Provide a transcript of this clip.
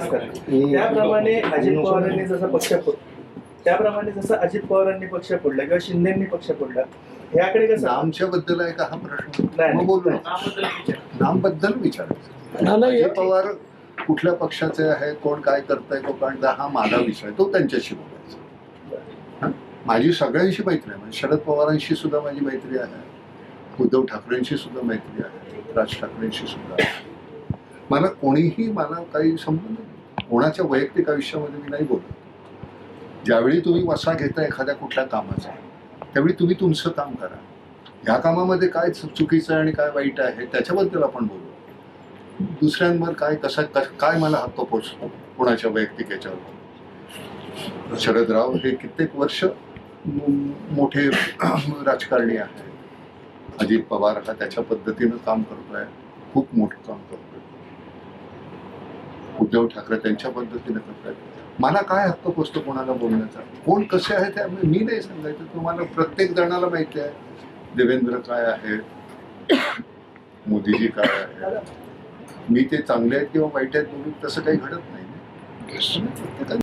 Sir त्याप्रमाणे अजित पवारांनी जसं पक्ष त्याप्रमाणे जसं अजित पवारांनी पक्ष फोडला किंवा शिंदेनी पक्ष फोडला ह्याकडे कसं नामच्या बद्दल आहे का हा प्रश्न? बोलू. नामबद्दल विचार. पवार कुठल्या पक्षाचे आहे कोण काय करताय तो काढता हा माझा विषय तो त्यांच्याशी बोलायचा. हा? माझी सगळ्यांशी मैत्री आहे. म्हणजे शरद पवारांशी सुद्धा माझी मैत्री आहे. उद्धव ठाकरेंशी सुद्धा मैत्री आहे. राज ठाकरेंशी सुद्धा. आहे मला कोणीही मला काही संबंध कोणाच्या वैयक्तिक आयुष्यामध्ये मी नाही बोलत. ज्यावेळी तुम्ही वसा घेता एखाद्या कुठल्या कामाचा त्यावेळी तुम्ही तुमचं काम करा. ह्या कामामध्ये काय चुकीचं आहे आणि काय वाईट आहे त्याच्याबद्दल आपण बोलू. दुसऱ्यांवर काय कसा काय मला हक्क पोचतो कोणाच्या वैयक्तिक याच्यावर? शरदराव हे कित्येक वर्ष मोठे राजकारणी आहेत. अजित पवार हा त्याच्या पद्धतीनं काम करतोय. खूप मोठं काम करतोय. उद्धव ठाकरे त्यांच्या पद्धतीने करतात मला काय हक्क पोचतो कोणाला बोलण्याचा? कोण कसे आहे ते आम्ही- मी नाही सांगायचं. तुम्हाला प्रत्येक जणाला माहिती आहे. देवेंद्र काय आहे? मोदीजी काय आहे? मी ते चांगले आहेत किंवा वाईट आहेत म्हणून तसं काही घडत नाही प्रत्येकाने